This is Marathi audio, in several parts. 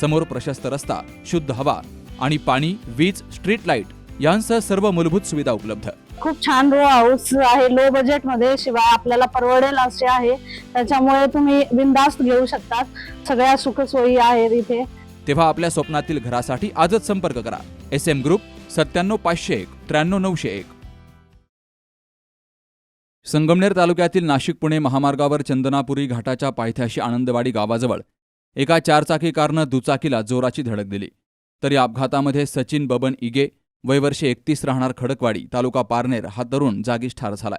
समोर प्रशस्त रस्ता शुद्ध हवा आणि पाणी वीज स्ट्रीट लाइट यांसह सर्व मूलभूत सुविधा उपलब्ध. खूप छान रो हाऊस आहे. लो बजेटमध्ये शिवाय आपल्याला परवडेल असे आहे. त्याच्यामुळे तुम्ही बिंदास्त घेऊ शकतात. सगळ्या सुखसोयी आहेत इथे. तेव्हा आपल्या स्वप्नातील घरासाठी आजच संपर्क करा. एस एम ग्रुप सत्त्याण्णव पाचशे एक त्र्याण्णव नऊशे एक. संगमनेर तालुक्यातील नाशिक पुणे महामार्गावर चंदनापुरी घाटाच्या पायथ्याशी आनंदवाडी गावाजवळ एका चारचाकी कारनं दुचाकीला जोराची धडक दिली. तर या अपघातामध्ये सचिन बबन इगे वयवर्षे एकतीस राहणार खडकवाडी तालुका पारनेर हा तरुण जागीच ठार झालाय.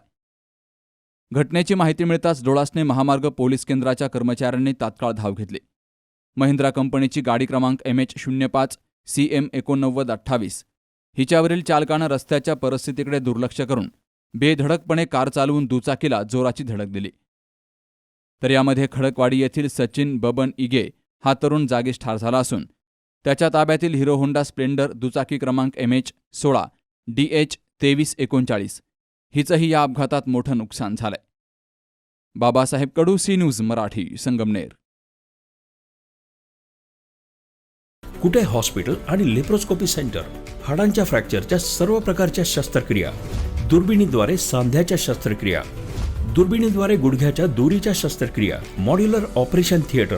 घटनेची माहिती मिळताच डोळासने महामार्ग पोलीस केंद्राच्या कर्मचाऱ्यांनी तात्काळ धाव घेतली. महिंद्रा कंपनीची गाडी क्रमांक एम एच शून्य पाच सी एम एकोणनव्वद अठ्ठावीस. हिच्यावरील चालकानं रस्त्याच्या परिस्थितीकडे दुर्लक्ष करून बेधडकपणे कार चालवून दुचाकीला जोराची धडक दिली. तर यामध्ये खडकवाडी येथील सचिन बबन इगे हा तरुण जागीच ठार झाला असून त्याच्या ताब्यातील हिरो होंडा स्प्लेंडर दुचाकी क्रमांक एम एच सोळा डी एच तेवीस एकोणचाळीस हिचंही या अपघातात मोठं नुकसान झालंय. Babasaheb Kadu C news Marathi Sangamner. Kute hospital आणि लेप्रोस्कोपी सेंटर? हाडांच्या फ्रॅक्चरच्या सर्व प्रकारच्या शस्त्रक्रिया. दुर्बिणीद्वारे सांध्याच्या शस्त्रक्रिया. दुर्बिणीद्वारे गुडघ्याच्या दोरीच्या शस्त्रक्रिया. Modular operation theatre.